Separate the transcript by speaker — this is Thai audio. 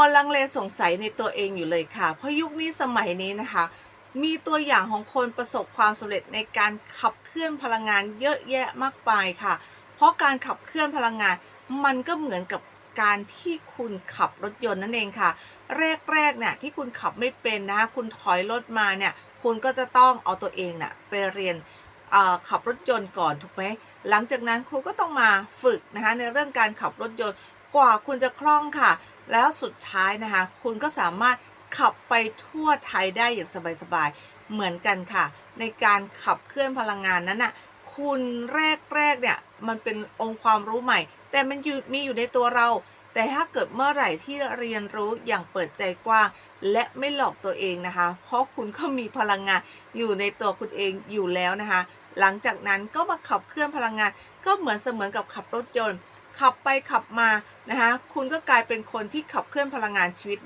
Speaker 1: วลังเลสงสัยในตัวเองอยู่เลยค่ะ เพราะยุคนี้สมัยนี้นะคะ มีตัวอย่างของคนประสบความสำเร็จในการขับเคลื่อนพลังงานเยอะแยะมากมายค่ะ เพราะการขับเคลื่อนพลังงาน มันก็เหมือนกับการที่คุณขับรถยนต์นั่นเองค่ะ แรกๆเนี่ยที่คุณขับไม่เป็นนะคะคุณถอยรถมาเนี่ยคุณก็จะต้องเอาตัวเองน่ะไปเรียนขับรถยนต์ก่อนถูกไหมหลังจากนั้นคุณก็ต้องมาฝึกนะคะในเรื่องการขับรถยนต์กว่าคุณจะคล่องค่ะ แล้วสุดท้ายนะคะ คุณก็สามารถขับไปทั่วไทยได้อย่างสบายๆ เหมือนกันค่ะ ในการขับเคลื่อนพลังงานนั้นน่ะคุณแรกๆเนี่ยมันเป็นองค์ความรู้ใหม่ แต่มันมีอยู่ในตัวเรา แต่ถ้าเกิดเมื่อไหร่ที่เรียนรู้อย่างเปิดใจกว้างและไม่หลอกตัวเองนะคะ เพราะคุณก็มีพลังงานอยู่ในตัวคุณเองอยู่แล้วนะคะ หลังจากนั้นก็มาขับเคลื่อนพลังงานก็เหมือนเสมือนกับขับรถยนต์ ขับไปขับมานะคะคุณก็กลายเป็นคนที่ขับเคลื่อนพลังงานชีวิต